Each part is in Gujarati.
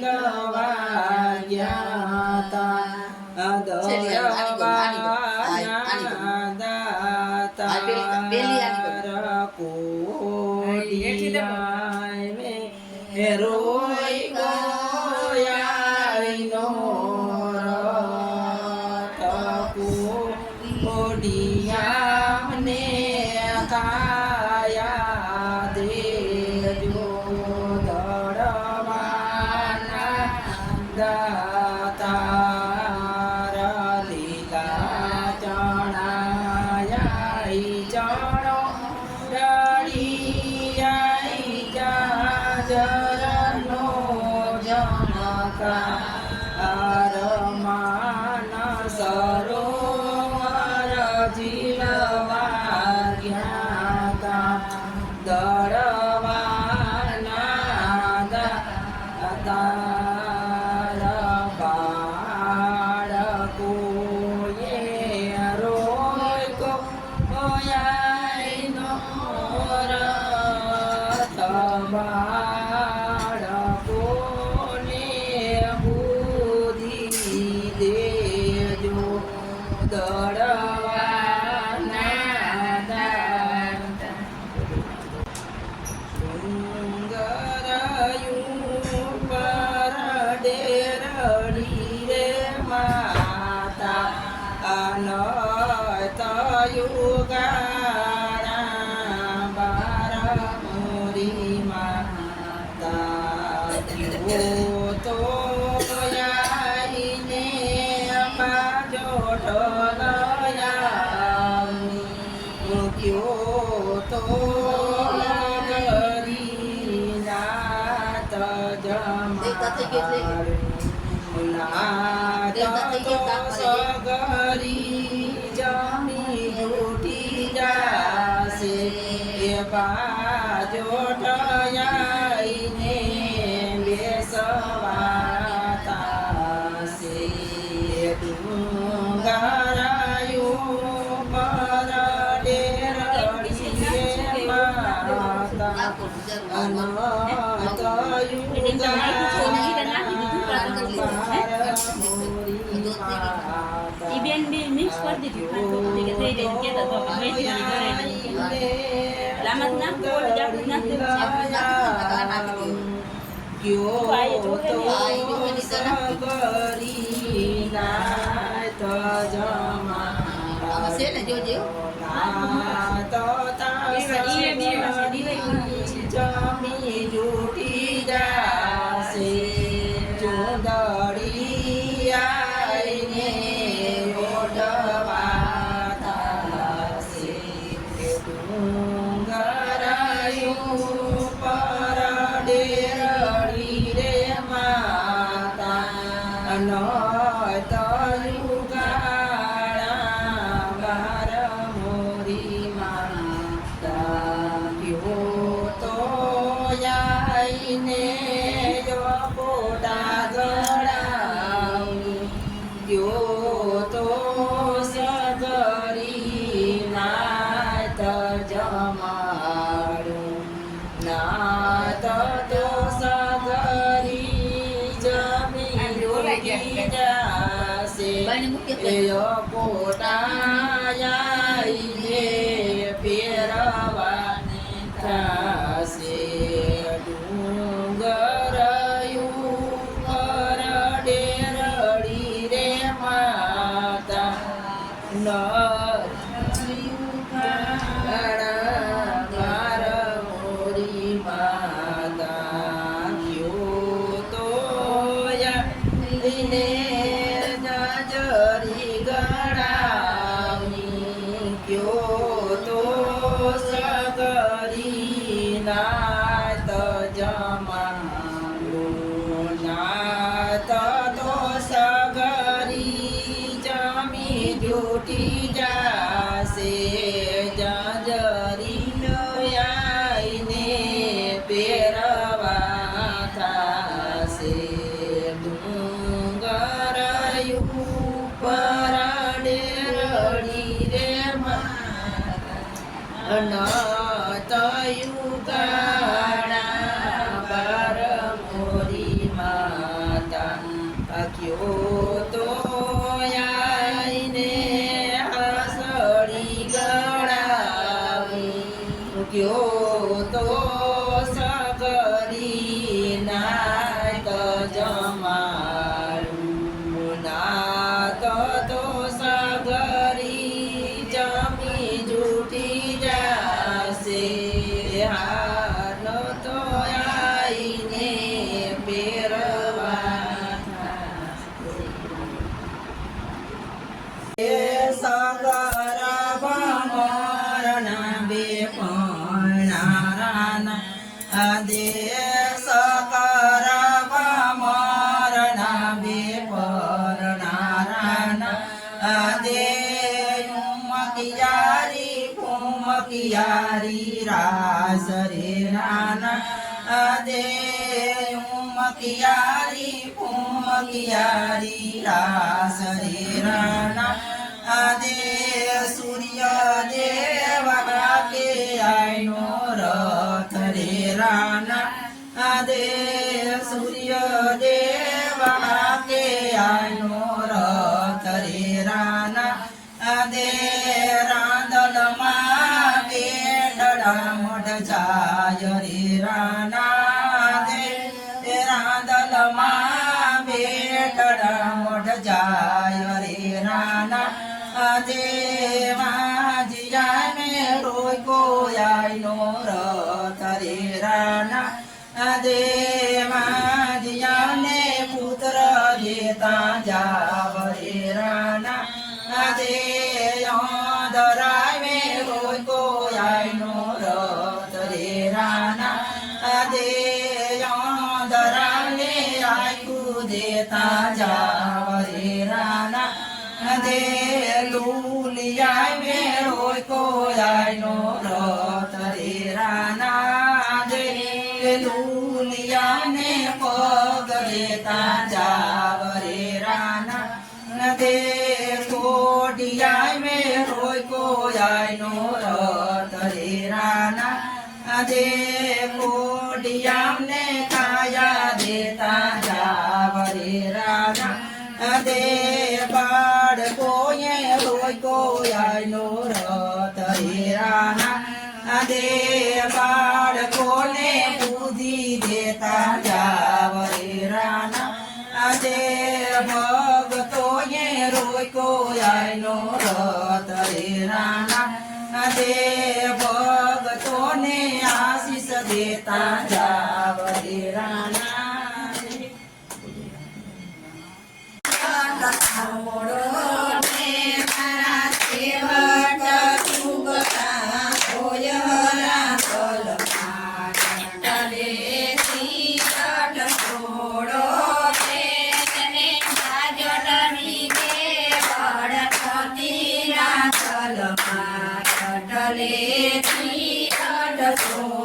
ખીલવાયા હતા અદરવાયા દાતા કોડિયા મે રો દળ Good, good. બેસીને કહેતા તો અમે બેસીને ઘરે લામત ના કોડ જાપું ના દેવું છે જોજે yo dá અનતયુગાળા આદે ઉમકિયારી ફુમકિયારી રાસ રે રાના આદે ઉમકિયારી ફુમકિયારી રાસ રે રાના આદે સૂર્ય દેવા કે આઈનો રથ રે રાના આદે સૂર્ય દેવા કે આઈનો કોયાઈનો રથ રે રાના આજે માજીયાને પુત્ર દેતા જાવ રે રાના આજે ધરાવે રોય કોયાઈનો રથ રે રાના આજે ધરાને આયકુ દેતા જાવ રે રાના દે લુલિયાય મે રોય કોયાઈનો રથ આજે બાળકોએ રોય કોયાઈનો રથ રે રાના આજે બાળકોને બુદ્ધિ દેતા જાવ રે રાના આજે ભગતોએ રોય કોયાઈનો રથ રે રાના આજે ભગતોને આશીષ દેતા જાવ રે Yes, Lord.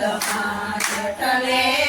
રાંધલમાં અટલેથી